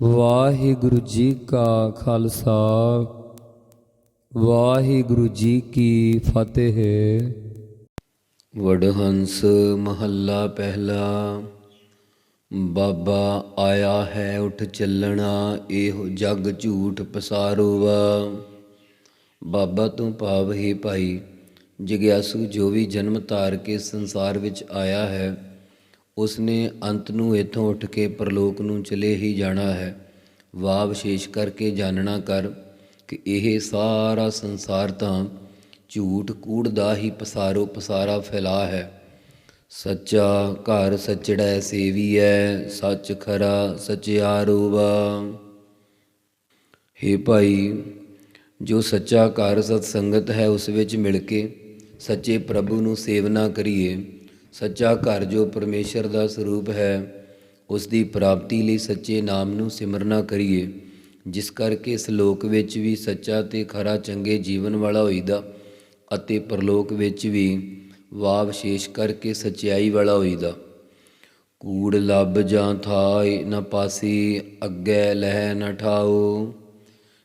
ਵਾਹਿਗੁਰੂ ਜੀ ਕਾ ਖਾਲਸਾ, ਵਾਹਿਗੁਰੂ ਜੀ ਕੀ ਫਤਿਹ। ਵਡਹੰਸ ਮਹੱਲਾ ਪਹਿਲਾ, ਬਾਬਾ ਆਇਆ ਹੈ ਉਠ ਚੱਲਣਾ, ਇਹੋ ਜਗ ਝੂਠ ਪਸਾਰੋਵਾ। ਬਾਬਾ ਤੂੰ ਭਾਵ ਹੀ ਭਾਈ, ਜਿਗਿਆਸੂ ਜੋ ਵੀ ਜਨਮ ਧਾਰ ਕੇ ਸੰਸਾਰ ਵਿੱਚ ਆਇਆ ਹੈ ਉਸਨੇ ਅੰਤ ਨੂੰ ਇਥੋਂ ਉੱਠ ਕੇ ਪਰਲੋਕ ਨੂੰ ਚਲੇ ਹੀ ਜਾਣਾ ਹੈ। ਵਾਹ ਵਿਸ਼ੇਸ਼ ਕਰਕੇ ਜਾਣਨਾ ਕਰ ਕਿ ਇਹ ਸਾਰਾ ਸੰਸਾਰ ਤਾਂ ਝੂਠ ਕੂੜ ਦਾ ਹੀ ਪਸਾਰੋ ਪਸਾਰਾ ਫੈਲਾ ਹੈ। ਸੱਚਾ ਘਰ ਸੱਚੜੈ ਸੇਵੀਐ, ਸੱਚ ਖਰਾ ਸਚਿਆਰੋਵਾ ਹੇ ਭਾਈ, ਜੋ ਸੱਚਾ ਘਰ ਸਤ ਸੰਗਤ ਹੈ ਉਸ ਵਿੱਚ ਮਿਲ ਕੇ ਸੱਚੇ ਪ੍ਰਭੂ ਨੂੰ ਸੇਵਨਾ ਕਰੀਏ। ਸੱਚਾ ਘਰ ਜੋ ਪਰਮੇਸ਼ਰ ਦਾ ਸਰੂਪ ਹੈ, ਉਸ ਦੀ ਪ੍ਰਾਪਤੀ ਲਈ ਸੱਚੇ ਨਾਮ ਨੂੰ ਸਿਮਰਨਾ ਕਰੀਏ, ਜਿਸ ਕਰਕੇ ਇਸ ਲੋਕ ਵਿੱਚ ਵੀ ਸੱਚਾ ਤੇ ਖਰਾ ਚੰਗੇ ਜੀਵਨ ਵਾਲਾ ਹੋਈਦਾ ਅਤੇ ਪਰਲੋਕ ਵਿੱਚ ਵੀ ਵਾਹ ਵਿਸ਼ੇਸ਼ ਕਰਕੇ ਸਚਾਈ ਵਾਲਾ ਹੋਈਦਾ। ਕੂੜ ਲੱਭ ਜਾਂ ਥਾਇ ਨ ਪਾਸੀ, ਅੱਗੇ ਲਹਿ ਨ ਠਾਓ।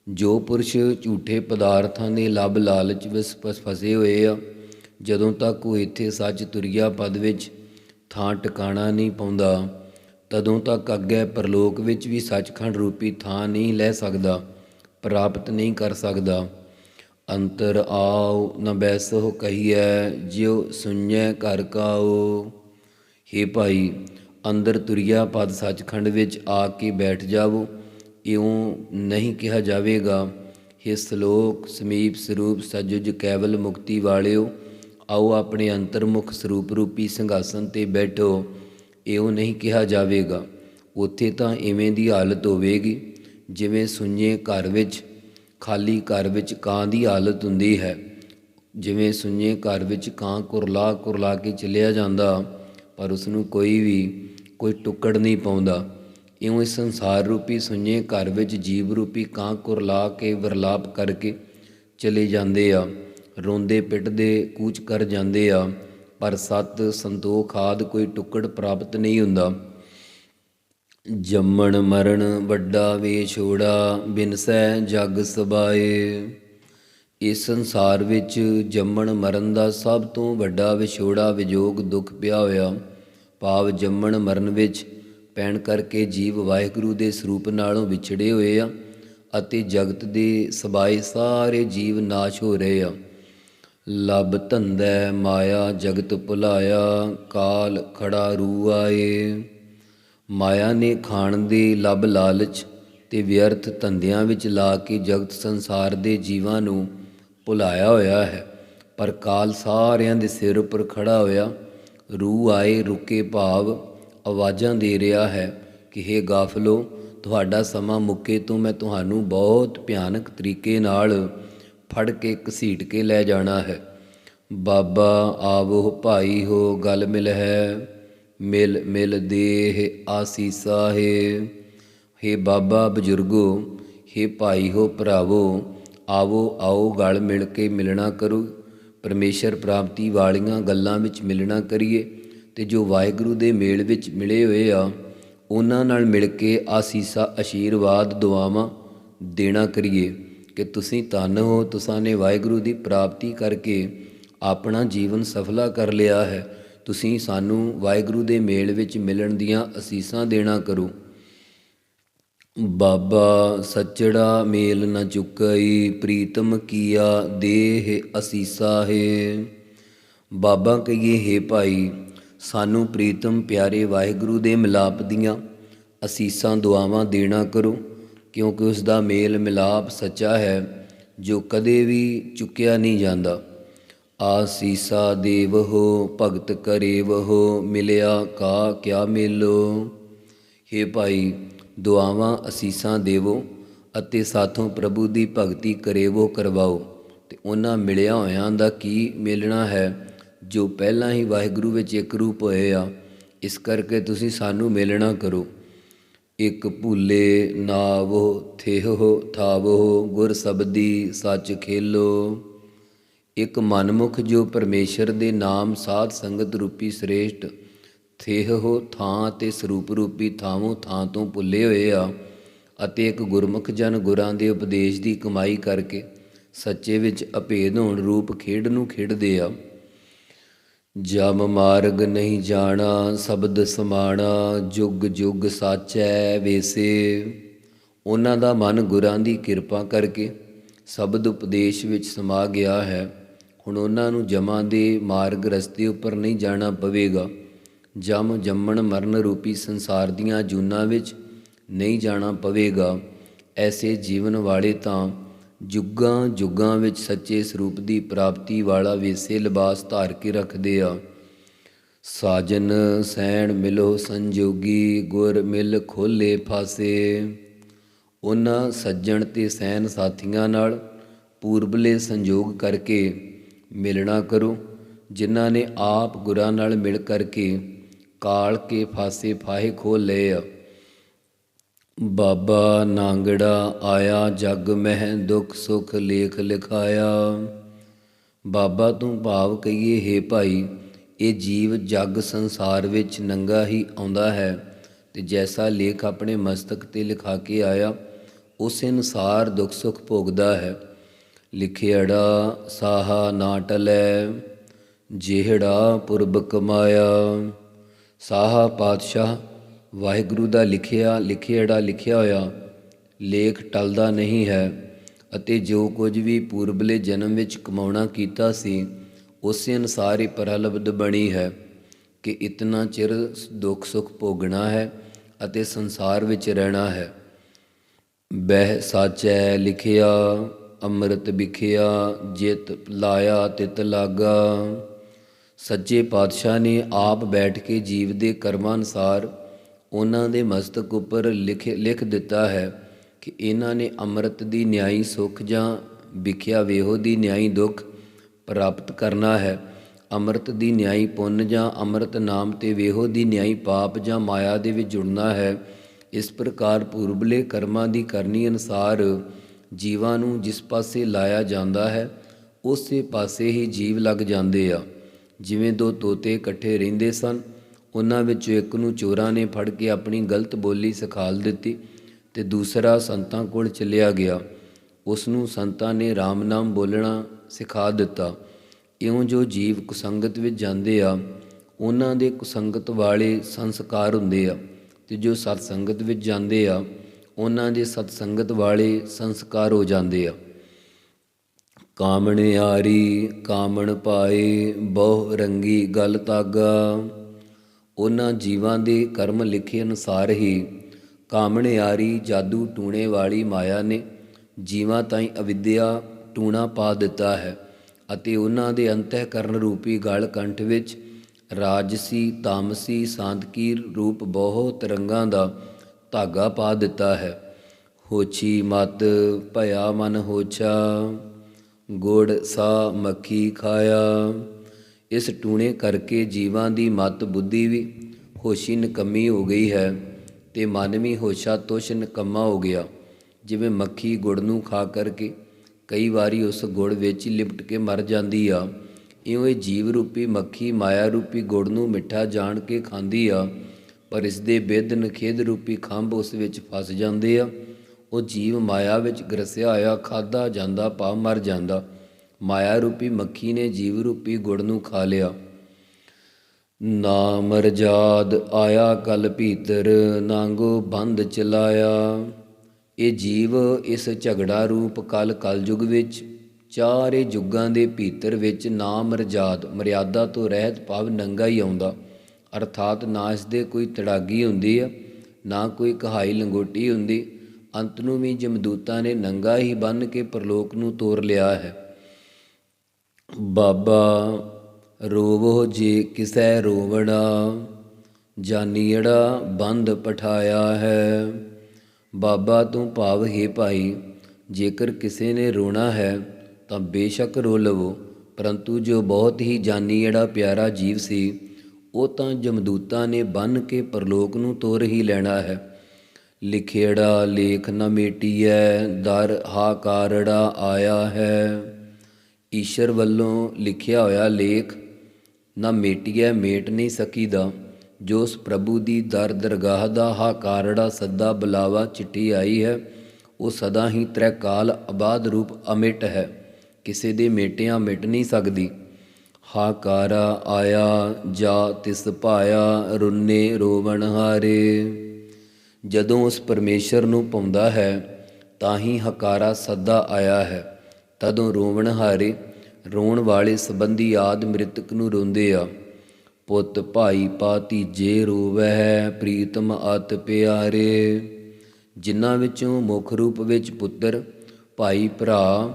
ਜੋ ਪੁਰਸ਼ ਝੂਠੇ ਪਦਾਰਥਾਂ ਦੇ ਲੱਭ ਲਾਲਚ ਵਿੱਚ ਫਸੇ ਹੋਏ ਆ ਜਦੋਂ ਤੱਕ ਉਹ ਇੱਥੇ ਸੱਚ ਤੁਰਿਆ ਪਦ ਵਿੱਚ ਥਾਂ ਟਿਕਾਣਾ ਨਹੀਂ ਪਾਉਂਦਾ, ਤਦੋਂ ਤੱਕ ਅੱਗੇ ਪਰਲੋਕ ਵਿੱਚ ਵੀ ਸੱਚਖੰਡ ਰੂਪੀ ਥਾਂ ਨਹੀਂ ਲੈ ਸਕਦਾ, ਪ੍ਰਾਪਤ ਨਹੀਂ ਕਰ ਸਕਦਾ। ਅੰਤਰ ਆਉ ਨ ਬੈਸੋ ਕਹੀਐ, ਜਿਉ ਸੁਣੈ ਘਰ ਕਾਓ। ਹੇ ਭਾਈ, ਅੰਦਰ ਤੁਰਿਆ ਪਦ ਸੱਚਖੰਡ ਵਿੱਚ ਆ ਕੇ ਬੈਠ ਜਾਵੋ, ਇਉਂ ਨਹੀਂ ਕਿਹਾ ਜਾਵੇਗਾ। हे ਸ਼ਲੋਕ, ਸਮੀਪ ਸਰੂਪ ਸਜੁਜ ਕੇਵਲ ਮੁਕਤੀ ਵਾਲਿਓ ਆਓ ਆਪਣੇ ਅੰਤਰਮੁਖ ਸਰੂਪ ਰੂਪੀ ਸੰਘਾਸਨ ਤੇ ਬੈਠੋ ਇਉਂ ਨਹੀਂ ਕਿਹਾ ਜਾਵੇਗਾ। ਉੱਥੇ ਤਾਂ ਇਵੇਂ ਦੀ ਹਾਲਤ ਹੋਵੇਗੀ, ਜਿਵੇਂ ਸੁੰਨੇ ਘਰ ਵਿੱਚ, ਖਾਲੀ ਘਰ ਵਿੱਚ ਕਾਂ ਦੀ ਹਾਲਤ ਹੁੰਦੀ ਹੈ। ਜਿਵੇਂ ਸੁੰਨੇ ਘਰ ਵਿੱਚ ਕਾਂ ਕੁਰਲਾ ਕੁਰਲਾ ਕੇ ਚਲਿਆ ਜਾਂਦਾ, ਪਰ ਉਸ ਨੂੰ ਕੋਈ ਵੀ, ਕੋਈ ਟੁੱਕੜ ਨਹੀਂ ਪਾਉਂਦਾ। ਇਉਂ ਇਸ ਸੰਸਾਰ ਰੂਪੀ ਸੁੰਨੇ ਘਰ ਵਿੱਚ ਜੀਵ ਰੂਪੀ ਕਾਂ ਕੁਰਲਾ ਕੇ ਵਰਲਾਪ ਕਰਕੇ ਚਲੇ ਜਾਂਦੇ ਆ। ਰੋਂਦੇ ਪਿੱਟਦੇ ਕੂਚ ਕਰ ਜਾਂਦੇ ਆ, ਪਰ ਸਤ ਸੰਤੋਖ ਆਦ ਕੋਈ ਟੁੱਕੜ ਪ੍ਰਾਪਤ ਨਹੀਂ ਹੁੰਦਾ। ਜੰਮਣ ਮਰਨ ਵੱਡਾ ਵੇਛੋੜਾ ਬਿਨਸੈ ਜਗ ਸਬਾਏ। ਇਸ ਸੰਸਾਰ ਵਿੱਚ ਜੰਮਣ ਮਰਨ ਦਾ ਸਭ ਤੋਂ ਵੱਡਾ ਵਿਛੋੜਾ ਵਿਜੋਗ ਦੁੱਖ ਪਿਆ ਹੋਇਆ। ਭਾਵ ਜੰਮਣ ਮਰਨ ਵਿੱਚ ਪੈਣ ਕਰਕੇ ਜੀਵ ਵਾਹਿਗੁਰੂ ਦੇ ਸਰੂਪ ਨਾਲੋਂ ਵਿਛੜੇ ਹੋਏ ਆ ਅਤੇ ਜਗਤ ਦੇ ਸਬਾਏ ਸਾਰੇ ਜੀਵ ਨਾਸ਼ ਹੋ ਰਹੇ ਆ। ਲਬ ਧੰਦੈ ਮਾਇਆ ਜਗਤ ਭੁਲਾਇਆ, ਕਾਲ ਖੜਾ ਰੂ ਆਏ ਮਾਇਆ ਨੇ ਖਾਣ ਦੇ ਲਬ ਲਾਲਚ ਤੇ ਵਿਅਰਥ ਧੰਦਿਆਂ ਵਿੱਚ ਲਾ ਕੇ ਜਗਤ ਸੰਸਾਰ ਦੇ ਜੀਵਾਂ ਨੂੰ ਭੁਲਾਇਆ ਹੋਇਆ ਹੈ। ਪਰ ਕਾਲ ਸਾਰਿਆਂ ਦੇ ਸਿਰ ਉੱਪਰ ਖੜਾ ਹੋਇਆ ਰੂ ਆਏ ਰੁਕੇ ਭਾਵ ਆਵਾਜ਼ਾਂ ਦੇ ਰਿਹਾ ਹੈ ਕਿ हे ਗਾਫਲੋ, ਤੁਹਾਡਾ ਸਮਾਂ ਮੁੱਕੇ ਤੋਂ ਮੈਂ ਤੁਹਾਨੂੰ ਬਹੁਤ ਭਿਆਨਕ ਤਰੀਕੇ ਨਾਲ ਫੜ ਕੇ ਘਸੀਟ ਕੇ ਲੈ ਜਾਣਾ ਹੈ। ਬਾਬਾ, ਆਵੋ ਭਾਈ ਹੋ, ਗਲ ਮਿਲ ਹੈ। ਮਿਲ ਮਿਲ ਦੇਹ ਆਸੀਸਾ ਹੈ। ਹੇ ਬਾਬਾ ਬਜ਼ੁਰਗੋ, ਹੇ ਭਾਈ ਹੋ ਭਰਾਵੋ, ਆਵੋ, ਆਓ ਗਲ ਮਿਲ ਕੇ ਮਿਲਣਾ ਕਰੋ। ਪਰਮੇਸ਼ਰ ਪ੍ਰਾਪਤੀ ਵਾਲੀਆਂ ਗੱਲਾਂ ਵਿੱਚ ਮਿਲਣਾ ਕਰੀਏ ਤੇ ਜੋ ਵਾਹਿਗੁਰੂ ਦੇ ਮੇਲ ਵਿੱਚ ਮਿਲੇ ਹੋਏ ਆ, ਉਹਨਾਂ ਨਾਲ ਮਿਲ ਕੇ ਆਸੀਸਾ ਆਸ਼ੀਰਵਾਦ ਦੁਆਵਾਂ ਦੇਣਾ ਕਰੀਏ। ਕਿ ਤੁਸੀਂ ਧੰਨ ਹੋ, ਤੁਸਾਂ ਨੇ ਵਾਹਿਗੁਰੂ ਦੀ ਪ੍ਰਾਪਤੀ ਕਰਕੇ ਆਪਣਾ ਜੀਵਨ ਸਫਲਾ ਕਰ ਲਿਆ ਹੈ। ਤੁਸੀਂ ਸਾਨੂੰ ਵਾਹਿਗੁਰੂ ਦੇ ਮੇਲ ਵਿੱਚ ਮਿਲਣ ਦੀਆਂ ਅਸੀਸਾਂ ਦੇਣਾ ਕਰੋ। ਬਾਬਾ ਸੱਚੜਾ ਮੇਲ ਨ ਚੁਕਈ, ਪ੍ਰੀਤਮ ਕੀਆ ਦੇਹ ਅਸੀਸਾ ਹੈ। ਬਾਬਾ ਕਹੀਏ, ਹੈ ਭਾਈ, ਸਾਨੂੰ ਪ੍ਰੀਤਮ ਪਿਆਰੇ ਵਾਹਿਗੁਰੂ ਦੇ ਮਿਲਾਪ ਦੀਆਂ ਅਸੀਸਾਂ, ਦੁਆਵਾਂ ਦੇਣਾ ਕਰੋ। ਕਿਉਂਕਿ ਉਸ ਦਾ ਮੇਲ ਮਿਲਾਪ ਸੱਚਾ ਹੈ, ਜੋ ਕਦੇ ਵੀ ਚੁੱਕਿਆ ਨਹੀਂ ਜਾਂਦਾ। ਆਸੀਸਾ ਦੇਵਹੋ, ਭਗਤ ਕਰੇਵਹੋ, ਮਿਲਿਆ ਕਾ ਕਿਆ ਮਿਲੋ। ਹੇ ਭਾਈ, ਦੁਆਵਾਂ ਅਸੀਸਾਂ ਦੇਵੋ ਅਤੇ ਸਾਥੋਂ ਪ੍ਰਭੂ ਦੀ ਭਗਤੀ ਕਰੇਵੋ ਕਰਵਾਓ। ਤੇ ਉਹਨਾਂ ਮਿਲਿਆ ਹੋਇਆਂ ਦਾ ਕੀ ਮਿਲਣਾ ਹੈ, ਜੋ ਪਹਿਲਾਂ ਹੀ ਵਾਹਿਗੁਰੂ ਵਿੱਚ ਇੱਕ ਰੂਪ ਹੋਏ ਆ। ਇਸ ਕਰਕੇ ਤੁਸੀਂ ਸਾਨੂੰ ਮਿਲਣਾ ਕਰੋ। ਇਕ ਭੂਲੇ ਨਾਵੋ ਥੇਹੋ ਥਾਵੋ ਗੁਰ ਸਬਦੀ, ਸੱਚ ਖੇਲੋ। ਇੱਕ ਮਨਮੁਖ ਜੋ ਪਰਮੇਸ਼ਰ ਦੇ ਨਾਮ ਸਾਧ ਸੰਗਤ ਰੂਪੀ ਸ੍ਰੇਸ਼ਟ ਥੇਹੋ ਥਾਂ ਤੇ ਸਰੂਪ ਰੂਪੀ ਥਾਵੋਂ ਥਾਂ ਤੋਂ ਭੁੱਲੇ ਹੋਏ ਆ ਅਤੇ ਇੱਕ ਗੁਰਮੁਖ ਜਨ ਗੁਰਾਂ ਦੇ ਉਪਦੇਸ਼ ਦੀ ਕਮਾਈ ਕਰਕੇ ਸੱਚੇ ਵਿੱਚ ਅਭੇਦ ਹੋਣ ਰੂਪ ਖੇਡ ਨੂੰ ਖੇਡਦੇ ਆ। ਜਮ ਮਾਰਗ ਨਹੀਂ ਜਾਣਾ, ਸ਼ਬਦ ਸਮਾਣਾ, ਜੁਗ ਜੁਗ ਸਾਚੈ ਵੇਸੇ। ਉਹਨਾਂ ਦਾ ਮਨ ਗੁਰਾਂ ਦੀ ਕਿਰਪਾ ਕਰਕੇ ਸ਼ਬਦ ਉਪਦੇਸ਼ ਵਿੱਚ ਸਮਾ ਗਿਆ ਹੈ। ਹੁਣ ਉਹਨਾਂ ਨੂੰ ਜਮਾਂ ਦੇ ਮਾਰਗ ਰਸਤੇ ਉੱਪਰ ਨਹੀਂ ਜਾਣਾ ਪਵੇਗਾ। ਜਮ ਜੰਮਣ ਮਰਨ ਰੂਪੀ ਸੰਸਾਰ ਦੀਆਂ ਜੂਨਾਂ ਵਿੱਚ ਨਹੀਂ ਜਾਣਾ ਪਵੇਗਾ। ਐਸੇ ਜੀਵਨ ਵਾਲੇ ਤਾਂ ਜੁਗਾਂ ਜੁਗਾਂ ਵਿੱਚ ਸੱਚੇ ਸਰੂਪ ਦੀ ਪ੍ਰਾਪਤੀ ਵਾਲਾ ਵੇਸੇ ਲਿਬਾਸ ਧਾਰ ਕੇ ਰੱਖਦੇ ਆ। ਸਾਜਨ, ਸੈਣ ਮਿਲੋ ਸੰਜੋਗੀ, ਗੁਰ ਮਿਲ ਖੋਲੇ ਫਾਸੇ। ਉਹਨਾਂ ਸੱਜਣ ਤੇ ਸੈਨ ਸਾਥੀਆਂ ਨਾਲ ਪੂਰਬਲੇ ਸੰਜੋਗ ਕਰਕੇ ਮਿਲਣਾ ਕਰੋ, ਜਿਨ੍ਹਾਂ ਨੇ ਆਪ ਗੁਰਾਂ ਨਾਲ ਮਿਲ ਕਰਕੇ ਕਾਲ ਕੇ ਫਾਸੇ ਫਾਹੇ ਖੋਲ ਲਏ ਆ। ਬਾਬਾ ਨਾਂਗੜਾ ਆਇਆ, ਜਗ ਮਹਿ ਦੁਖ ਸੁਖ ਲੇਖ ਲਿਖਾਇਆ। ਬਾਬਾ ਤੂੰ ਭਾਵ ਕਹੀਏ, ਹੈ ਭਾਈ, ਇਹ ਜੀਵ ਜਗ ਸੰਸਾਰ ਵਿੱਚ ਨੰਗਾ ਹੀ ਆਉਂਦਾ ਹੈ ਤੇ ਜੈਸਾ ਲੇਖ ਆਪਣੇ ਮਸਤਕ ਤੇ ਲਿਖਾ ਕੇ ਆਇਆ, ਉਸ ਅਨੁਸਾਰ ਦੁੱਖ ਸੁਖ ਭੋਗਦਾ ਹੈ। ਲਿਖਿਆੜਾ ਸਾਹਾ ਨਾਟਲੈ ਜਿਹੜਾ ਪੁਰਬ ਕਮਾਇਆ। ਸਾਹਾ ਪਾਤਸ਼ਾਹ ਵਾਹਿਗੁਰੂ ਦਾ ਲਿਖਿਆ ਲਿਖਿਆੜਾ ਲਿਖਿਆ ਹੋਇਆ, ਲੇਖ ਟਲਦਾ ਨਹੀਂ ਹੈ ਅਤੇ ਜੋ ਕੁਝ ਵੀ ਪੂਰਬਲੇ ਜਨਮ ਵਿੱਚ ਕਮਾਉਣਾ ਕੀਤਾ ਸੀ, ਉਸੇ ਅਨੁਸਾਰ ਹੀ ਪ੍ਰਲਬਧ ਬਣੀ ਹੈ ਕਿ ਇਤਨਾ ਚਿਰ ਦੁੱਖ ਸੁੱਖ ਭੋਗਣਾ ਹੈ ਅਤੇ ਸੰਸਾਰ ਵਿੱਚ ਰਹਿਣਾ ਹੈ। ਬਹਿ ਸਾਚੈ ਲਿਖਿਆ, ਅੰਮ੍ਰਿਤ ਵਿਖਿਆ, ਜਿਤ ਲਾਇਆ ਤਿਤ ਲਾਗਾ। ਸੱਚੇ ਪਾਤਸ਼ਾਹ ਨੇ ਆਪ ਬੈਠ ਕੇ ਜੀਵ ਦੇ ਕਰਮਾਂ ਅਨਸਾਰ ਉਹਨਾਂ ਦੇ ਮਸਤਕ ਉੱਪਰ ਲਿਖ ਲਿਖ ਦਿੱਤਾ ਹੈ ਕਿ ਇਹਨਾਂ ਨੇ ਅੰਮ੍ਰਿਤ ਦੀ ਨਿਆਈ ਸੁਖ ਜਾਂ ਵਿਖਿਆ ਵੇਹੋ ਦੀ ਨਿਆਈ ਦੁੱਖ ਪ੍ਰਾਪਤ ਕਰਨਾ ਹੈ। ਅੰਮ੍ਰਿਤ ਦੀ ਨਿਆਈ ਪੁੰਨ ਜਾਂ ਅੰਮ੍ਰਿਤ ਨਾਮ ਤੇ ਵੇਹੋ ਦੀ ਨਿਆਈ ਪਾਪ ਜਾਂ ਮਾਇਆ ਦੇ ਵਿੱਚ ਜੁੜਨਾ ਹੈ। ਇਸ ਪ੍ਰਕਾਰ ਪੂਰਬਲੇ ਕਰਮਾਂ ਦੀ ਕਰਨੀ ਅਨਸਾਰ ਜੀਵਾਂ ਨੂੰ ਜਿਸ ਪਾਸੇ ਲਾਇਆ ਜਾਂਦਾ ਹੈ, ਉਸੇ ਪਾਸੇ ਹੀ ਜੀਵ ਲੱਗ ਜਾਂਦੇ ਆ। ਜਿਵੇਂ ਦੋ ਤੋਤੇ ਇਕੱਠੇ ਰਹਿੰਦੇ ਸਨ ਉਹਨਾਂ ਵਿੱਚੋਂ ਇੱਕ ਨੂੰ ਚੋਰਾਂ ਨੇ ਫੜ ਕੇ ਆਪਣੀ ਗਲਤ ਬੋਲੀ ਸਿਖਾਲ ਦਿੱਤੀ ਤੇ ਦੂਸਰਾ ਸੰਤਾਂ ਕੋਲ ਚਲਿਆ ਗਿਆ। ਉਸ ਨੂੰ ਸੰਤਾਂ ਨੇ RAM ਨਾਮ ਬੋਲਣਾ ਸਿਖਾ ਦਿੱਤਾ। ਇਉਂ ਜੋ ਜੀਵ ਕੁਸੰਗਤ ਵਿੱਚ ਜਾਂਦੇ ਆ, ਉਹਨਾਂ ਦੇ ਕੁਸੰਗਤ ਵਾਲੇ ਸੰਸਕਾਰ ਹੁੰਦੇ ਆ ਤੇ ਜੋ ਸਤ ਸੰਗਤ ਵਿੱਚ ਜਾਂਦੇ ਆ, ਉਹਨਾਂ ਦੇ ਸਤ ਸੰਗਤ ਵਾਲੇ ਸੰਸਕਾਰ ਹੋ ਜਾਂਦੇ ਆ। ਕਾਮਣ ਆਰੀ ਕਾਮਣ ਪਾਏ, ਬਹੁ ਰੰਗੀ ਗਲ ਤਾਗਾ। ਉਹਨਾਂ ਜੀਵਾਂ ਦੇ ਕਰਮ ਲਿਖੇ ਅਨੁਸਾਰ ਹੀ ਕਾਮਣਿਆਰੀ ਜਾਦੂ ਟੂਣੇ ਵਾਲੀ ਮਾਇਆ ਨੇ ਜੀਵਾਂ ਤਾਈਂ ਅਵਿਦਿਆ ਟੂਣਾ ਪਾ ਦਿੱਤਾ ਹੈ ਅਤੇ ਉਹਨਾਂ ਦੇ ਅੰਤঃਕਰਨ ਰੂਪੀ ਗਲ ਕੰਠ ਵਿੱਚ ਰਾਜਸੀ, ਤਾਮਸੀ, ਸਾਂਤਕੀ ਰੂਪ ਬਹੁਤ ਰੰਗਾਂ ਦਾ ਧਾਗਾ ਪਾ ਦਿੱਤਾ ਹੈ। ਹੋਛੀ ਮਤ ਭਇਆ ਮਨ ਹੋਛਾ, ਗੁੜ ਸਾ ਮੱਖੀ ਖਾਇਆ। ਇਸ ਟੂਣੇ ਕਰਕੇ ਜੀਵਾਂ ਦੀ ਮਤ ਬੁੱਧੀ ਵੀ ਹੋਸ਼ੀ ਨਕਮੀ ਹੋ ਗਈ ਹੈ ਤੇ ਮਨ ਵੀ ਹੋਸ਼ਾ ਤੋਸ਼ ਨਕਮਾ ਹੋ ਗਿਆ। ਜਿਵੇਂ ਮੱਖੀ ਗੁੜ ਨੂੰ ਖਾ ਕਰਕੇ ਕਈ ਵਾਰੀ ਉਸ ਗੁੜ ਵਿੱਚ ਲਿਪਟ ਕੇ ਮਰ ਜਾਂਦੀ ਆ। ਇਉਂ ਇਹ ਜੀਵ ਰੂਪੀ ਮੱਖੀ ਮਾਇਆ ਰੂਪੀ ਗੁੜ ਨੂੰ ਮਿੱਠਾ ਜਾਣ ਕੇ ਖਾਂਦੀ ਆ, ਪਰ ਇਸ ਦੇ ਬਿੱਧ ਨਖੇਦ ਰੂਪੀ ਖੰਭ ਉਸ ਵਿੱਚ ਫਸ ਜਾਂਦੇ ਆ। ਉਹ ਜੀਵ ਮਾਇਆ ਵਿੱਚ ਗਰਸਿਆ ਹੋਇਆ ਖਾਦਾ ਜਾਂਦਾ ਪਾ ਮਰ ਜਾਂਦਾ। ਮਾਇਆ ਰੂਪੀ ਮੱਖੀ ਨੇ ਜੀਵ ਰੂਪੀ ਗੁੜ ਨੂੰ ਖਾ ਲਿਆ। ਨਾਮ ਰਜਾਦ ਆਇਆ ਕਲ ਭੀਤਰ, ਨਾਂਗੋ ਬੰਦ ਚਲਾਇਆ। ਇਹ ਜੀਵ ਇਸ ਝਗੜਾ ਰੂਪ ਕਲ ਕਲਯੁਗ ਵਿੱਚ, ਚਾਰੇ ਯੁੱਗਾਂ ਦੇ ਭੀਤਰ ਵਿੱਚ ਨਾਮ ਰਜਾਦ, ਮਰਿਆਦਾ ਤੋਂ ਰਹਿਤ ਭਾਵ ਨੰਗਾ ਹੀ ਆਉਂਦਾ। ਅਰਥਾਤ ਨਾ ਇਸ ਦੇ ਕੋਈ ਤੜਾਗੀ ਹੁੰਦੀ ਆ, ਨਾ ਕੋਈ ਕਹਾਈ ਲੰਗੋਟੀ ਹੁੰਦੀ। ਅੰਤ ਨੂੰ ਵੀ ਜਮਦੂਤਾਂ ਨੇ ਨੰਗਾ ਹੀ ਬੰਨ ਕੇ ਪ੍ਰਲੋਕ ਨੂੰ ਤੋਰ ਲਿਆ ਹੈ। ਬਾਬਾ, ਰੋਵੋ ਜੇ ਕਿਸੈ ਰੋਵਣਾ ਜਾਨੀੜਾ ਬੰਦ ਪਠਾਇਆ ਹੈ। ਬਾਬਾ ਤੂੰ ਭਾਵ ਹੈ ਭਾਈ, ਜੇਕਰ ਕਿਸੇ ਨੇ ਰੋਣਾ ਹੈ, ਤਾਂ ਬੇਸ਼ੱਕ ਰੋ ਲਵੋ। ਪਰੰਤੂ ਜੋ ਬਹੁਤ ਹੀ ਜਾਨੀੜਾ ਪਿਆਰਾ ਜੀਵ ਸੀ, ਉਹ ਤਾਂ ਜਮਦੂਤਾਂ ਨੇ ਬੰਨ ਕੇ ਪਰਲੋਕ ਨੂੰ ਤੋਰ ਹੀ ਲੈਣਾ ਹੈ। ਲਿਖੇੜਾ ਲੇਖ ਨ ਮੇਟੀਐ, ਦਰ ਹਾਕਾਰੜਾ ਆਇਆ ਹੈ। ਈਸ਼ਰ ਵੱਲੋਂ ਲਿਖਿਆ ਹੋਇਆ ਲੇਖ, ਨਾ ਮੇਟੀਐ ਮੇਟ ਨਹੀਂ ਸਕੀਦਾ, ਜੋ ਉਸ ਪ੍ਰਭੂ ਦੀ ਦਰ ਦਰਗਾਹ ਦਾ ਹਾ ਕਾਰੜਾ ਸੱਦਾ ਬੁਲਾਵਾ ਚਿੱਠੀ ਆਈ ਹੈ, ਉਹ ਸਦਾ ਹੀ ਤ੍ਰੈਕਾਲ ਆਬਾਦ ਰੂਪ ਅਮਿਟ ਹੈ, ਕਿਸੇ ਦੇ ਮੇਟਿਆਂ ਮਿਟ ਨਹੀਂ ਸਕਦੀ। ਹਾਕਾਰਾ ਆਇਆ, ਜਾ ਤਿਸ ਭਾਇਆ, ਰੁੰਨੇ ਰੋਵਣ ਹਾਰੇ। ਜਦੋਂ ਉਸ ਪਰਮੇਸ਼ਰ ਨੂੰ ਪਾਉਂਦਾ ਹੈ, ਤਾਂ ਹੀ ਹਕਾਰਾ ਸੱਦਾ ਆਇਆ ਹੈ। ਤਦੋਂ ਰੋਵਣ ਹਾਰੇ, ਰੋਣ ਵਾਲੇ ਸੰਬੰਧੀ ਆਦ ਮ੍ਰਿਤਕ ਨੂੰ ਰੋਂਦੇ ਆ। ਪੁੱਤ ਭਾਈ ਪਾਤੀਜੇ ਰੋਵੈ, ਪ੍ਰੀਤਮ ਅਤ ਪਿਆਰੇ। ਜਿਨ੍ਹਾਂ ਵਿੱਚੋਂ ਮੁੱਖ ਰੂਪ ਵਿੱਚ ਪੁੱਤਰ, ਭਾਈ ਭਰਾ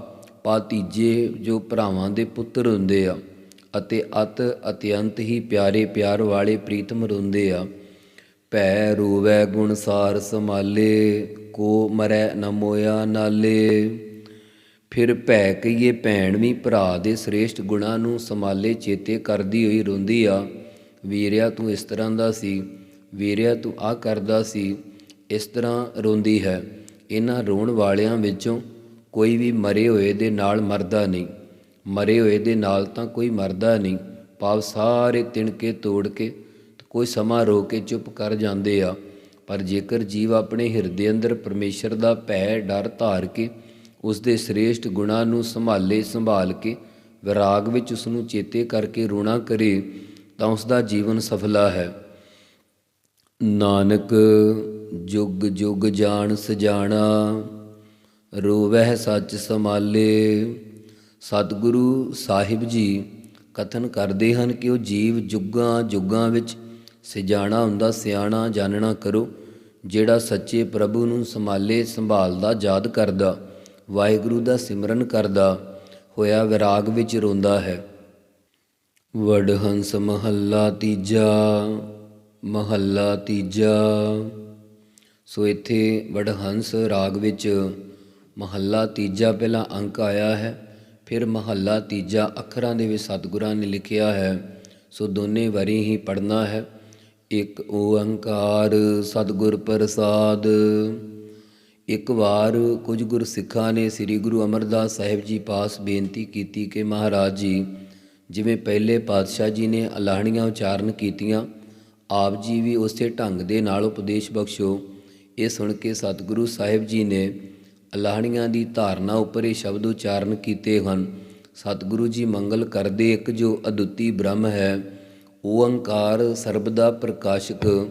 ਪਾਤੀਜੇ ਜੋ ਭਰਾਵਾਂ ਦੇ ਪੁੱਤਰ ਹੁੰਦੇ ਆ, ਅਤੇ ਅਤ ਅਤਿਅੰਤ ਹੀ ਪਿਆਰੇ ਪਿਆਰ ਵਾਲੇ ਪ੍ਰੀਤਮ ਰੋਂਦੇ ਆ। ਭੈ ਰੋਵੈ ਗੁਣਸਾਰ ਸਮਾਲੇ ਕੋ ਮਰੈ ਨ ਨਾਲੇ। ਫਿਰ ਭੈ ਕਹੀਏ ਭੈਣ ਵੀ ਭਰਾ ਦੇ ਸ੍ਰੇਸ਼ਟ ਗੁਣਾਂ ਨੂੰ ਸਮਾਲੇ ਚੇਤੇ ਕਰਦੀ ਹੋਈ ਰੋਂਦੀ ਆ, ਵੀਰਿਆ ਤੂੰ ਇਸ ਤਰ੍ਹਾਂ ਦਾ ਸੀ, ਵੀਰਿਆ ਤੂੰ ਆ ਕਰਦਾ ਸੀ, ਇਸ ਤਰ੍ਹਾਂ ਰੋਂਦੀ ਹੈ। ਇਹਨਾਂ ਰੋਣ ਵਾਲਿਆਂ ਵਿੱਚੋਂ ਕੋਈ ਵੀ ਮਰੇ ਹੋਏ ਦੇ ਨਾਲ ਮਰਦਾ ਨਹੀਂ। ਮਰੇ ਹੋਏ ਦੇ ਨਾਲ ਤਾਂ ਕੋਈ ਮਰਦਾ ਨਹੀਂ। ਪਾਵ ਸਾਰੇ ਤਿਣਕੇ ਤੋੜ ਕੇ ਕੋਈ ਸਮਾਂ ਰੋ ਕੇ ਚੁੱਪ ਕਰ ਜਾਂਦੇ ਆ। ਪਰ ਜੇਕਰ ਜੀਵ ਆਪਣੇ ਹਿਰਦੇ ਅੰਦਰ ਪਰਮੇਸ਼ਰ ਦਾ ਭੈ ਡਰ ਧਾਰ ਕੇ ਉਸ ਦੇ ਸ੍ਰੇਸ਼ਟ ਗੁਣਾਂ ਨੂੰ ਸੰਭਾਲੇ ਸੰਭਾਲ ਕੇ ਵਿਰਾਗ ਵਿੱਚ ਉਸ ਨੂੰ ਚੇਤੇ ਕਰਕੇ ਰੋਣਾ ਕਰੇ ਤਾਂ ਉਸ ਦਾ ਜੀਵਨ ਸਫਲਾ ਹੈ। ਨਾਨਕ, ਜੁਗ ਜੁਗ ਜਾਣ ਸਜਾਣਾ, ਰੋਵਹਿ ਸੱਚ ਸਮਾਲੇ ਸਤਿਗੁਰੂ ਸਾਹਿਬ ਜੀ ਕਥਨ ਕਰਦੇ ਹਨ ਕਿ ਉਹ ਜੀਵ ਜੁਗਾਂ ਜੁਗਾਂ ਵਿੱਚ ਸਿਜਾਣਾ ਹੁੰਦਾ, ਸਿਆਣਾ ਜਾਣਨਾ ਕਰੋ, ਜਿਹੜਾ ਸੱਚੇ ਪ੍ਰਭੂ ਨੂੰ ਸੰਭਾਲੇ ਸੰਭਾਲਦਾ, ਯਾਦ ਕਰਦਾ। ਵਾਹਿਗੁਰੂ ਦਾ ਸਿਮਰਨ ਕਰਦਾ ਹੋਇਆ ਵਿਰਾਗ ਵਿੱਚ ਰੋਂਦਾ ਹੈ। ਵਡਹੰਸ ਮਹੱਲਾ ਤੀਜਾ ਮਹੱਲਾ ਤੀਜਾ। ਸੋ ਇੱਥੇ ਵਡਹੰਸ ਰਾਗ ਵਿੱਚ ਮਹੱਲਾ ਤੀਜਾ ਪਹਿਲਾ ਅੰਕ ਆਇਆ ਹੈ, ਫਿਰ ਮਹੱਲਾ ਤੀਜਾ ਅੱਖਰਾਂ ਦੇ ਵਿੱਚ ਸਤਿਗੁਰਾਂ ਨੇ ਲਿਖਿਆ ਹੈ। ਸੋ ਦੋਨੇ ਵਾਰੀ ਹੀ ਪੜਨਾ ਹੈ। ਇੱਕ ਓੰਕਾਰ ਸਤਿਗੁਰ ਪ੍ਰਸਾਦ। ਇੱਕ ਵਾਰ ਕੁਝ ਗੁਰਸਿੱਖਾਂ ਨੇ ਸ੍ਰੀ ਗੁਰੂ ਅਮਰਦਾਸ ਸਾਹਿਬ ਜੀ ਪਾਸ ਬੇਨਤੀ ਕੀਤੀ ਕਿ ਮਹਾਰਾਜ ਜੀ, ਜਿਵੇਂ ਪਹਿਲੇ ਪਾਤਸ਼ਾਹ ਜੀ ਨੇ ਅਲਾਹਣੀਆਂ ਉਚਾਰਨ ਕੀਤੀਆਂ, ਆਪ ਜੀ ਵੀ ਉਸੇ ਢੰਗ ਦੇ ਨਾਲ ਉਪਦੇਸ਼ ਬਖਸ਼ੋ। ਇਹ ਸੁਣ ਕੇ ਸਤਿਗੁਰੂ ਸਾਹਿਬ ਜੀ ਨੇ ਅਲਾਹਣੀਆਂ ਦੀ ਧਾਰਨਾ ਉੱਪਰ ਇਹ ਸ਼ਬਦ ਉਚਾਰਨ ਕੀਤੇ ਹਨ। ਸਤਿਗੁਰੂ ਜੀ ਮੰਗਲ ਕਰਦੇ ਇੱਕ ਜੋ ਅਦੁੱਤੀ ਬ੍ਰਹਮ ਹੈ ਓੰਕਾਰ ਸਰਬਦਾ ਪ੍ਰਕਾਸ਼ਕ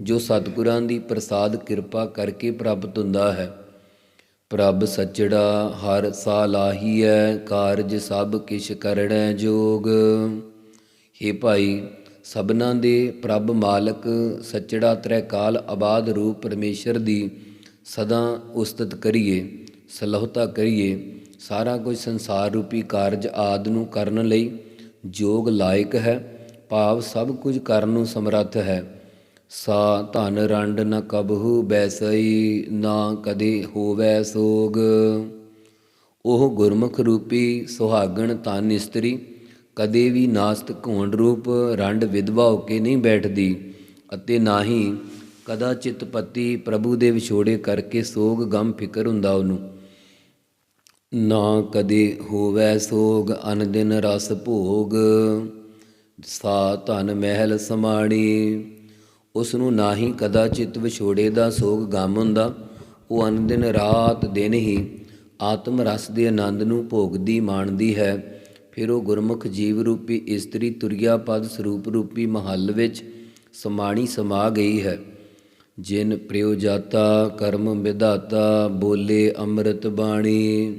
ਜੋ ਸਤਿਗੁਰਾਂ ਦੀ ਪ੍ਰਸਾਦ ਕਿਰਪਾ ਕਰਕੇ ਪ੍ਰਾਪਤ ਹੁੰਦਾ ਹੈ। ਪ੍ਰਭ ਸਚੜਾ ਹਰ ਸਾਲਾਹੀਐ ਕਾਰਜ ਸਭ ਕਿਛ ਕਰਣੈ ਜੋਗ। हे ਭਾਈ, ਸਭਨਾਂ ਦੇ ਪ੍ਰਭ ਮਾਲਕ ਸਚੜਾ ਤ੍ਰੈ ਕਾਲ ਆਬਾਦ ਰੂਪ ਪਰਮੇਸ਼ਰ ਦੀ ਸਦਾ ਉਸਤਤ ਕਰੀਏ, ਸਲਾਹਤਾ ਕਰੀਏ, ਸਾਰਾ ਕੁਝ ਸੰਸਾਰ ਰੂਪੀ ਕਾਰਜ ਆਦ ਨੂੰ ਕਰਨ ਲਈ ਜੋਗ ਲਾਇਕ ਹੈ, ਭਾਵ ਸਭ ਕੁਝ ਕਰਨ ਨੂੰ ਸਮਰੱਥ ਹੈ। ਸਾ ਧਨ ਰੰਡ ਨ ਕਬਹੂ ਬੈਸਈ, ਨਾ ਕਦੇ ਹੋਵੈ ਸੋਗ। ਉਹ ਗੁਰਮੁਖ ਰੂਪੀ ਸੁਹਾਗਣ ਤਨ ਇਸਤਰੀ, ਕਦੇ ਵੀ ਨਾਸਤਿਕ ਹੋਣ ਰੂਪ ਰੰਡ ਵਿਧਵਾ ਹੋ ਕੇ ਨਹੀਂ ਬੈਠਦੀ, ਅਤੇ ਨਾ ਹੀ ਕਦਾ ਚਿਤਪਤੀ ਪ੍ਰਭੂ ਦੇ ਵਿਛੋੜੇ ਕਰਕੇ ਸੋਗ ਗਮ ਫਿਕਰ ਹੁੰਦਾ ਉਹਨੂੰ। ਨਾ ਕਦੇ ਹੋਵੈ ਸੋਗ ਅਨ ਦਿਨ ਰਸ ਭੋਗ। ਸਾ ਧਨ ਮਹਿਲ ਸਮਾਣੀ ਉਸ ਨੂੰ ਨਾ ਹੀ ਕਦਾਚਿਤ ਵਿਛੋੜੇ ਦਾ ਸੋਗ ਗਮ ਹੁੰਦਾ। ਉਹ ਅਨ ਦਿਨ ਰਾਤ ਦਿਨ ਹੀ ਆਤਮ ਰਸ ਦੇ ਆਨੰਦ ਨੂੰ ਭੋਗਦੀ ਮਾਣਦੀ ਹੈ। ਫਿਰ ਉਹ ਗੁਰਮੁਖ ਜੀਵ ਰੂਪੀ ਇਸਤਰੀ ਤੁਰਿਆ ਪਦ ਸਰੂਪ ਰੂਪੀ ਮਹੱਲ ਵਿੱਚ ਸਮਾਣੀ ਸਮਾ ਗਈ ਹੈ। ਜਿਨ ਪ੍ਰਿਉ ਜਾਤਾ, ਕਰਮ ਵਿਧਾਤਾ, ਬੋਲੇ ਅੰਮ੍ਰਿਤ ਬਾਣੀ।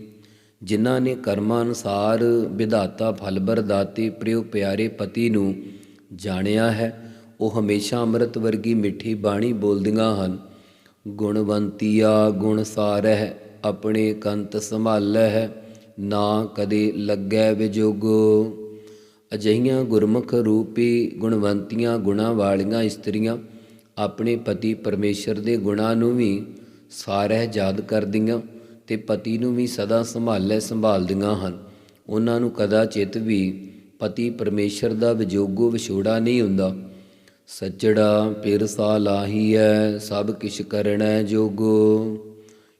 ਜਿਨ੍ਹਾਂ ਨੇ ਕਰਮਾਂ ਅਨੁਸਾਰ ਵਿਧਾਤਾ, ਫਲ ਬਰਦਾਤੇ, ਪ੍ਰਿਉ ਪਿਆਰੇ ਪਤੀ ਨੂੰ ਜਾਣਿਆ ਹੈ। ਉਹ ਹਮੇਸ਼ਾ ਅੰਮ੍ਰਿਤ ਵਰਗੀ ਮਿੱਠੀ ਬਾਣੀ ਬੋਲਦੀਆਂ ਹਨ। ਗੁਣਵੰਤੀਆ ਗੁਣ ਸਾਰਹਿ, ਆਪਣੇ ਕੰਤ ਸੰਭਾਲੈ ਨਾ ਕਦੇ ਲੱਗੈ ਵਿਜੋਗੋ ਅਜਈਆਂ ਗੁਰਮੁਖ ਰੂਪੀ ਗੁਣਵੰਤੀਆਂ ਗੁਣਾ ਵਾਲੀਆਂ ਇਸਤਰੀਆਂ ਆਪਣੇ ਪਤੀ ਪਰਮੇਸ਼ਰ ਦੇ ਗੁਣਾਂ ਨੂੰ ਵੀ ਸਾਰਹਿ ਯਾਦ ਕਰਦੀਆਂ ਤੇ ਪਤੀ ਨੂੰ ਵੀ ਸਦਾ ਸੰਭਾਲੈ ਸੰਭਾਲਦੀਆਂ ਹਨ। ਉਹਨਾਂ ਨੂੰ ਕਦਾ ਚਿਤ ਵੀ ਪਤੀ ਪਰਮੇਸ਼ਰ ਦਾ ਵਿਜੋਗੋ ਵਿਛੋੜਾ ਨਹੀਂ ਹੁੰਦਾ। ਸੱਚੜਾ ਪਿਰ ਸਾ ਲਾਹੀਐ, ਸਭ ਕਿਛ ਕਰਣੈ ਜੋਗੋ।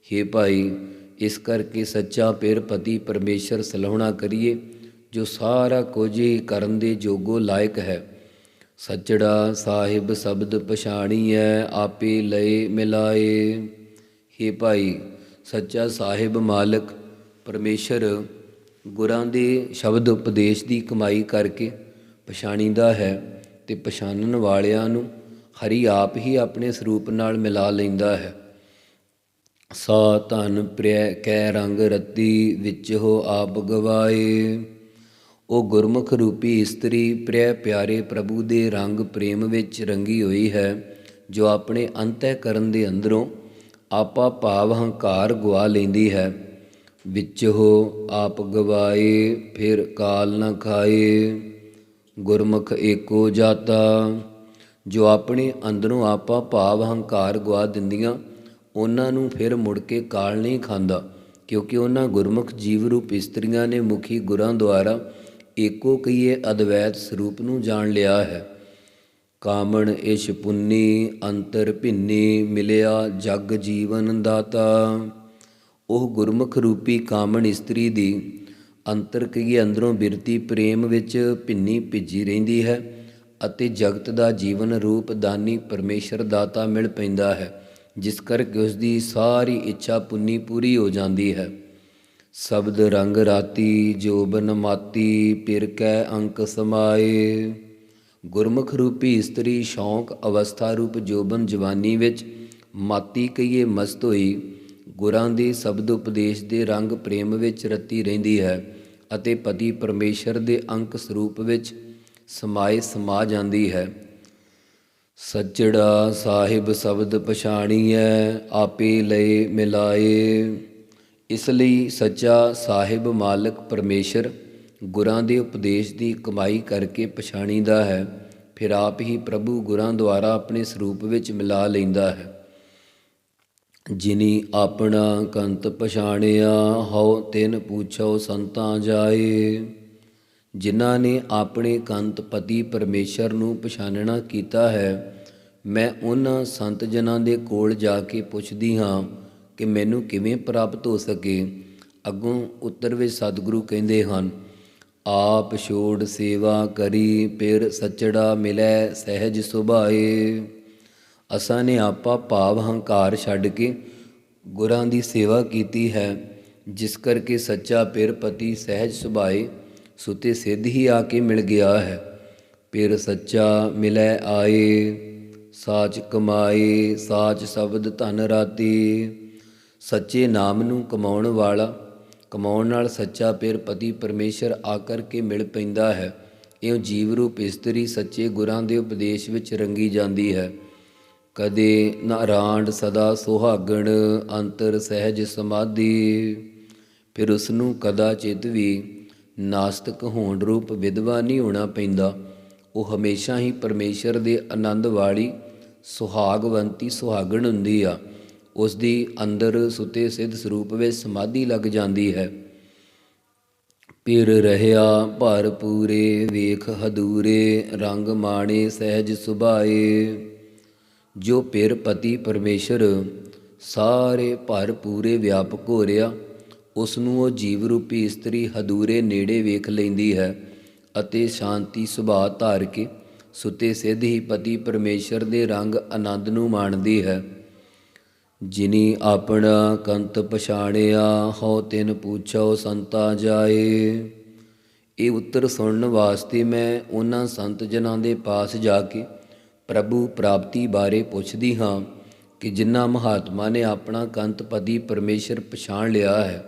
हे ਭਾਈ, ਇਸ ਕਰਕੇ ਸੱਚਾ ਪਿਰ ਪਤੀ ਪਰਮੇਸ਼ਰ ਸਲਾਹਣਾ ਕਰੀਏ, ਜੋ ਸਾਰਾ ਕੁਝ ਹੀ ਕਰਨ ਦੇ ਜੋਗੋ ਲਾਇਕ ਹੈ। ਸੱਚੜਾ ਸਾਹਿਬ ਸ਼ਬਦ ਪਛਾਣੀਐ, ਆਪੇ ਲਏ ਮਿਲਾਏ। हे ਭਾਈ, ਸੱਚਾ ਸਾਹਿਬ ਮਾਲਕ, ਪਰਮੇਸ਼ਰ ਗੁਰਾਂ ਦੇ ਸ਼ਬਦ ਉਪਦੇਸ਼ ਦੀ ਕਮਾਈ ਕਰਕੇ ਪਛਾਣੀਦਾ ਹੈ। ਤੇ ਪਛਾਣਨ ਵਾਲਿਆਂ ਨੂੰ ਹਰੀ ਆਪ ਹੀ ਆਪਣੇ ਸਰੂਪ ਨਾਲ ਮਿਲਾ ਲੈਂਦਾ ਹੈ। ਸਾ ਧਨ ਪ੍ਰਿਆ ਕੈ ਰੰਗ ਰਤੀ ਵਿੱਚ ਹੋ ਆਪ ਗਵਾਏ। ਉਹ ਗੁਰਮੁਖ ਰੂਪੀ ਇਸਤਰੀ ਪ੍ਰਿਆ ਪਿਆਰੇ ਪ੍ਰਭੂ ਦੇ ਰੰਗ ਪ੍ਰੇਮ ਵਿੱਚ ਰੰਗੀ ਹੋਈ ਹੈ, ਜੋ ਆਪਣੇ ਅੰਤਹਿ ਕਰਨ ਦੇ ਅੰਦਰੋਂ ਆਪਾ ਭਾਵ ਹੰਕਾਰ ਗਵਾ ਲੈਂਦੀ ਹੈ। ਵਿੱਚ ਹੋ ਆਪ ਗਵਾਏ, ਫਿਰ ਕਾਲ ਨਾ ਖਾਏ। ਗੁਰਮੁਖ ਏਕੋ ਜਾਤਾ, ਜੋ ਆਪਣੇ ਅੰਦਰੋਂ ਆਪਾ ਭਾਵ ਹੰਕਾਰ ਗਵਾ ਦਿੰਦੀਆਂ, ਉਹਨਾਂ ਨੂੰ ਫਿਰ ਮੁੜ ਕੇ ਕਾਲ ਨਹੀਂ ਖਾਂਦਾ, ਕਿਉਂਕਿ ਉਹਨਾਂ ਗੁਰਮੁਖ ਜੀਵ ਰੂਪ ਇਸਤਰੀਆਂ ਨੇ ਮੁਖੀ ਗੁਰਾਂ ਦੁਆਰਾ ਏਕੋ ਕਈਏ ਅਦਵੈਤ ਸਰੂਪ ਨੂੰ ਜਾਣ ਲਿਆ ਹੈ। ਕਾਮਣ ਇਸ਼ ਪੁੰਨੀ, ਅੰਤਰ ਭਿੰਨੀ, ਮਿਲਿਆ ਜਗ ਜੀਵਨ ਦਾਤਾ। ਉਹ ਗੁਰਮੁਖ ਰੂਪੀ ਕਾਮਣ ਇਸਤਰੀ ਦੀ ਅੰਤਰ ਕਈਏ ਅੰਦਰੋਂ ਬਿਰਤੀ ਪ੍ਰੇਮ ਵਿੱਚ ਭਿੰਨੀ ਭਿੱਜੀ ਰਹਿੰਦੀ ਹੈ ਅਤੇ ਜਗਤ ਦਾ ਜੀਵਨ ਰੂਪ ਦਾਨੀ ਪਰਮੇਸ਼ਰ ਦਾਤਾ ਮਿਲ ਪੈਂਦਾ ਹੈ, ਜਿਸ ਕਰਕੇ ਉਸ ਦੀ ਸਾਰੀ ਇੱਛਾ ਪੁੰਨੀ ਪੂਰੀ ਹੋ ਜਾਂਦੀ ਹੈ। ਸ਼ਬਦ ਰੰਗ ਰਾਤੀ ਜੋਬਨ ਮਾਤੀ, ਪਿਰ ਕੈ ਅੰਕ ਸਮਾਏ। ਗੁਰਮੁਖ ਰੂਪੀ ਇਸਤਰੀ ਸ਼ੌਂਕ ਅਵਸਥਾ ਰੂਪ ਜੋਬਨ ਜਵਾਨੀ ਵਿੱਚ, ਮਾਤੀ ਕਈਏ ਮਸਤ ਹੋਈ ਗੁਰਾਂ ਦੇ ਸ਼ਬਦ ਉਪਦੇਸ਼ ਦੇ ਰੰਗ ਪ੍ਰੇਮ ਵਿੱਚ ਰਤੀ ਰਹਿੰਦੀ ਹੈ ਅਤੇ ਪਤੀ ਪਰਮੇਸ਼ਰ ਦੇ ਅੰਕ ਸਰੂਪ ਵਿੱਚ ਸਮਾਏ ਸਮਾ ਜਾਂਦੀ ਹੈ। ਸੱਚੜਾ ਸਾਹਿਬ ਸ਼ਬਦ ਪਛਾਣੀਐ, ਆਪੇ ਲਏ ਮਿਲਾਏ। ਇਸ ਲਈ ਸੱਚਾ ਸਾਹਿਬ ਮਾਲਕ ਪਰਮੇਸ਼ਰ ਗੁਰਾਂ ਦੇ ਉਪਦੇਸ਼ ਦੀ ਕਮਾਈ ਕਰਕੇ ਪਛਾਣੀਦਾ ਹੈ, ਫਿਰ ਆਪ ਹੀ ਪ੍ਰਭੂ ਗੁਰਾਂ ਦੁਆਰਾ ਆਪਣੇ ਸਰੂਪ ਵਿੱਚ ਮਿਲਾ ਲੈਂਦਾ ਹੈ। ਜਿਨੀ ਆਪਣਾ ਕੰਤ ਪਛਾਣਿਆ, ਹਉ ਤਿਨ ਪੁੱਛੋ ਸੰਤਾਂ ਜਾਏ। ਜਿਨ੍ਹਾਂ ਨੇ ਆਪਣੇ ਕੰਤ ਪਤੀ ਪਰਮੇਸ਼ਰ ਨੂੰ ਪਛਾਣਨਾ ਕੀਤਾ ਹੈ, ਮੈਂ ਉਹਨਾਂ ਸੰਤ ਜਨਾਂ ਦੇ ਕੋਲ ਜਾ ਕੇ ਪੁੱਛਦੀ ਹਾਂ ਕਿ ਮੈਨੂੰ ਕਿਵੇਂ ਪ੍ਰਾਪਤ ਹੋ ਸਕੇ। ਅੱਗੋਂ ਉੱਤਰ ਵਿੱਚ ਸਤਿਗੁਰੂ ਕਹਿੰਦੇ ਹਨ, ਆਪ ਛੋੜ ਸੇਵਾ ਕਰੀ, ਫਿਰ ਸੱਚੜਾ ਮਿਲੈ ਸਹਿਜ ਸੁਭਾਏ। ਅਸਾਂ ਨੇ ਆਪਾ ਭਾਵ ਹੰਕਾਰ ਛੱਡ ਕੇ ਗੁਰਾਂ ਦੀ ਸੇਵਾ ਕੀਤੀ ਹੈ, ਜਿਸ ਕਰਕੇ ਸੱਚਾ ਪਿਰ ਪਤੀ ਸਹਿਜ ਸੁਭਾਏ ਸੁਤੇ ਸਿੱਧ ਹੀ ਆ ਕੇ ਮਿਲ ਗਿਆ ਹੈ। ਪਿਰ ਸੱਚਾ ਮਿਲੈ ਆਏ, ਸਾਚ ਕਮਾਏ, ਸਾਚ ਸ਼ਬਦ ਧਨ ਰਾਤੀ। ਸੱਚੇ ਨਾਮ ਨੂੰ ਕਮਾਉਣ ਵਾਲਾ, ਕਮਾਉਣ ਨਾਲ ਸੱਚਾ ਪਿਰ ਪਤੀ ਪਰਮੇਸ਼ਰ ਆ ਕਰਕੇ ਮਿਲ ਪੈਂਦਾ ਹੈ। ਇਉਂ ਜੀਵ ਰੂਪ ਇਸਤਰੀ ਸੱਚੇ ਗੁਰਾਂ ਦੇ ਉਪਦੇਸ਼ ਵਿੱਚ ਰੰਗੀ ਜਾਂਦੀ ਹੈ। ਕਦੇ ਨਾਰਾਂਡ ਸਦਾ ਸੁਹਾਗਣ ਅੰਤਰ ਸਹਿਜ ਸਮਾਧੀ, ਫਿਰ ਉਸ ਨੂੰ ਕਦਾ ਚਿਤ ਵੀ ਨਾਸਤਕ ਹੋਣ ਰੂਪ ਵਿਦਵਾ ਨਹੀਂ ਹੋਣਾ ਪੈਂਦਾ। ਉਹ ਹਮੇਸ਼ਾ ਹੀ ਪਰਮੇਸ਼ਰ ਦੇ ਆਨੰਦ ਵਾਲੀ ਸੁਹਾਗਵੰਤੀ ਸੁਹਾਗਣ ਹੁੰਦੀ ਆ। ਉਸ ਦੀ ਅੰਦਰ ਸੁਤੇ ਸਿੱਧ ਸਰੂਪ ਵਿੱਚ ਸਮਾਧੀ ਲੱਗ ਜਾਂਦੀ ਹੈ। ਪਿਰ ਰਹਿਆ ਭਰ ਪੂਰੇ, ਵੇਖ ਹਦੂਰੇ ਰੰਗ ਮਾਣੇ ਸਹਿਜ ਸੁਭਾਏ। ਜੋ ਪਿਰ ਪਤੀ ਪਰਮੇਸ਼ਰ ਸਾਰੇ ਭਰ ਪੂਰੇ ਵਿਆਪਕ ਹੋ ਰਿਹਾ ਉਸ ਨੂੰ ਉਹ ਜੀਵ ਰੂਪੀ ਇਸਤਰੀ ਹਦੂਰੇ ਨੇੜੇ ਵੇਖ ਲੈਂਦੀ ਹੈ ਅਤੇ ਸ਼ਾਂਤੀ ਸੁਭਾਅ ਧਾਰ ਕੇ ਸੁਤੇ ਸਿੱਧ ਹੀ ਪਤੀ ਪਰਮੇਸ਼ਰ ਦੇ ਰੰਗ ਆਨੰਦ ਨੂੰ ਮਾਣਦੀ ਹੈ। ਜਿਨੀ ਆਪਣਾ ਕੰਤ ਪਛਾਣਿਆ, ਹਉ ਤਿਨ ਪੁੱਛੋ ਸੰਤਾ ਜਾਏ। ਇਹ ਉੱਤਰ ਸੁਣਨ ਵਾਸਤੇ ਮੈਂ ਉਹਨਾਂ ਸੰਤ ਜਨਾਂ ਦੇ ਪਾਸ ਜਾ ਕੇ ਪ੍ਰਭੂ ਪ੍ਰਾਪਤੀ ਬਾਰੇ ਪੁੱਛਦੀ ਹਾਂ ਕਿ ਜਿਨ੍ਹਾਂ ਮਹਾਤਮਾ ਨੇ ਆਪਣਾ ਕੰਤ ਪਦੀ ਪਰਮੇਸ਼ਰ ਪਛਾਣ ਲਿਆ ਹੈ।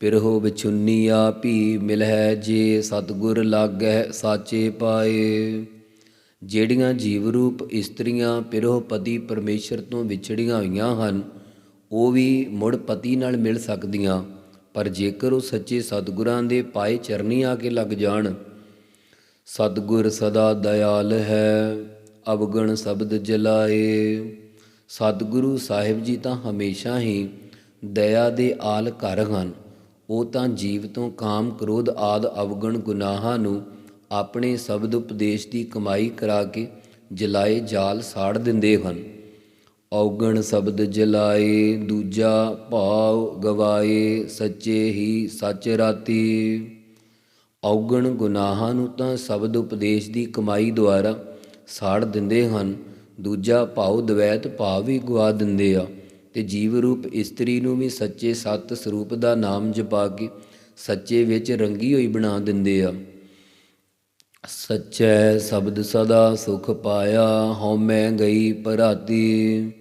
ਪਿਰਹੋ ਵਿਚੁੰਨੀਆ ਭੀ ਮਿਲਹਿ ਜੇ ਸਤਗੁਰ ਲਾਗੈ ਸਾਚੇ ਪਾਏ। ਜਿਹੜੀਆਂ ਜੀਵ ਰੂਪ ਇਸਤਰੀਆਂ ਪਿਰੋ ਪਤੀ ਪਰਮੇਸ਼ਰ ਤੋਂ ਵਿਛੜੀਆਂ ਹੋਈਆਂ ਹਨ, ਉਹ ਵੀ ਮੁੜ ਪਤੀ ਨਾਲ ਮਿਲ ਸਕਦੀਆਂ, ਪਰ ਜੇਕਰ ਉਹ ਸੱਚੇ ਸਤਿਗੁਰਾਂ ਦੇ ਪਾਏ ਚਰਨੀ ਆ ਕੇ ਲੱਗ ਜਾਣ, ਸਤਿਗੁਰ ਸਦਾ ਦਇਆਲ ਹੈ। ਅਵਗਣ ਸ਼ਬਦ ਜਲਾਏ। ਸਤਿਗੁਰੂ ਸਾਹਿਬ ਜੀ ਤਾਂ ਹਮੇਸ਼ਾ ਹੀ ਦਇਆ ਦੇ ਆਲ ਘਰ ਹਨ। ਉਹ ਤਾਂ ਜੀਵ ਤੋਂ ਕਾਮ ਕ੍ਰੋਧ ਆਦ ਅਵਗਣ ਗੁਨਾਹਾਂ ਨੂੰ ਆਪਣੇ ਸ਼ਬਦ ਉਪਦੇਸ਼ ਦੀ ਕਮਾਈ ਕਰਾ ਕੇ ਜਲਾਏ ਜਾਲ ਸਾੜ ਦਿੰਦੇ ਹਨ। ਔਗਣ ਸ਼ਬਦ ਜਲਾਏ, ਦੂਜਾ ਭਾਵ ਗਵਾਏ, ਸੱਚੇ ਹੀ ਸੱਚ ਰਾਤੀ। ਔਗਣ ਗੁਨਾਹਾਂ ਨੂੰ ਤਾਂ ਸ਼ਬਦ ਉਪਦੇਸ਼ ਦੀ ਕਮਾਈ ਦੁਆਰਾ ਸਾੜ ਦਿੰਦੇ ਹਨ, ਦੂਜਾ ਭਾਉ ਦਵੈਤ ਭਾਵ ਵੀ ਗਵਾ ਦਿੰਦੇ ਆ। ਤੇ ਜੀਵ ਰੂਪ ਇਸਤਰੀ ਨੂੰ ਵੀ ਸੱਚੇ ਸਤ ਸਰੂਪ ਦਾ ਨਾਮ ਜਪਾ ਕੇ ਸੱਚੇ ਵਿੱਚ ਰੰਗੀ ਹੋਈ ਬਣਾ ਦਿੰਦੇ ਆ। ਸੱਚੈ ਸ਼ਬਦ ਸਦਾ ਸੁਖ ਪਾਇਆ ਹਉਮੈ ਗਈ ਭਰਾਤੀ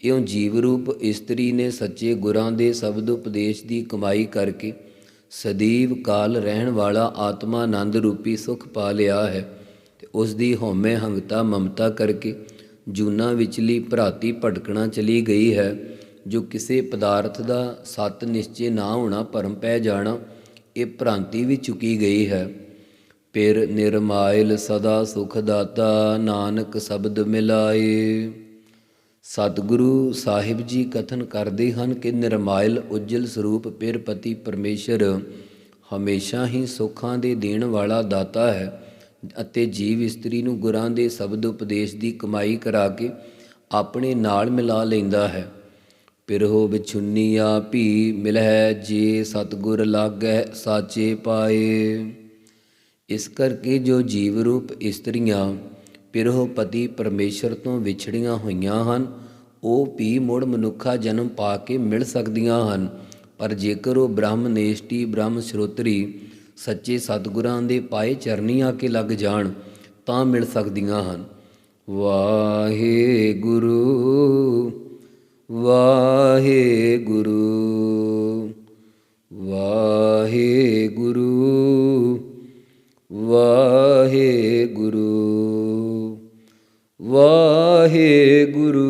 ਇਉਂ ਜੀਵ ਰੂਪ ਇਸਤਰੀ ਨੇ ਸੱਚੇ ਗੁਰਾਂ ਦੇ ਸ਼ਬਦ ਉਪਦੇਸ਼ ਦੀ ਕਮਾਈ ਕਰਕੇ ਸਦੀਵ ਕਾਲ ਰਹਿਣ ਵਾਲਾ ਆਤਮਾ ਆਨੰਦ ਰੂਪੀ ਸੁਖ ਪਾ ਲਿਆ ਹੈ। ਉਸ ਦੀ ਹਉਮੈ ਹੰਗਤਾ ਮਮਤਾ ਕਰਕੇ ਜੂਨਾ ਵਿਚਲੀ ਭਰਾਤੀ ਭਟਕਣਾ ਚਲੀ ਗਈ ਹੈ, ਜੋ ਕਿਸੇ ਪਦਾਰਥ ਦਾ ਸਤ ਨਿਸ਼ਚੇ ਨਾ ਹੋਣਾ ਭਰਮ ਪੈ ਜਾਣਾ, ਇਹ ਭ੍ਰਾਂਤੀ ਵੀ ਚੁਕੀ ਗਈ ਹੈ। ਪਿਰ ਨਿਰਮਾਇਲ ਸਦਾ ਸੁਖ ਦਾਤਾ ਨਾਨਕ ਸ਼ਬਦ ਮਿਲਾਏ। ਸਤਿਗੁਰੂ ਸਾਹਿਬ ਜੀ ਕਥਨ ਕਰਦੇ ਹਨ ਕਿ ਨਿਰਮਾਇਲ ਉਜਲ ਸਰੂਪ ਪਿਰਪਤੀ ਪਰਮੇਸ਼ਰ ਹਮੇਸ਼ਾ ਹੀ ਸੁੱਖਾਂ ਦੇ ਦੇਣ ਵਾਲਾ ਦਾਤਾ ਹੈ। ਅਤੇ ਜੀਵ ਇਸਤਰੀ ਨੂੰ ਗੁਰਾਂ ਦੇ ਸ਼ਬਦ ਉਪਦੇਸ਼ ਦੀ ਕਮਾਈ ਕਰਾ ਕੇ ਆਪਣੇ ਨਾਲ ਮਿਲਾ ਲੈਂਦਾ ਹੈ। ਪਿਰਹੋ ਵਿਛੁੰਨੀਆ ਭੀ ਮਿਲਹਿ ਜੇ ਸਤਿਗੁਰ ਲਾਗੈ ਸਾਚੇ ਪਾਏ। ਇਸ ਕਰਕੇ ਜੋ ਜੀਵ ਰੂਪ ਇਸਤਰੀਆਂ ਪਿਰਹੁ ਪਤੀ ਪਰਮੇਸ਼ਰ ਤੋਂ ਵਿਛੜੀਆਂ ਹੋਈਆਂ ਹਨ, ਉਹ ਵੀ ਮੁੜ ਮਨੁੱਖਾ ਜਨਮ ਪਾ ਕੇ ਮਿਲ ਸਕਦੀਆਂ ਹਨ। ਪਰ ਜੇਕਰ ਉਹ ਬ੍ਰਹਮ ਨੇਸ਼ਟੀ ਬ੍ਰਹਮ ਸਰੋਤਰੀ ਸੱਚੇ ਸਤਿਗੁਰਾਂ ਦੇ ਪਾਏ ਚਰਨੀ ਆ ਕੇ ਲੱਗ ਜਾਣ, ਤਾਂ ਮਿਲ ਸਕਦੀਆਂ ਹਨ। ਵਾਹਿਗੁਰੂ ਵਾਹਿਗੁਰੂ ਵਾਹਿਗੁਰੂ ਵਾਹਿਗੁਰੂ ਵਾਹਿਗੁਰੂ। ਵਾਹਿਗੁਰੂ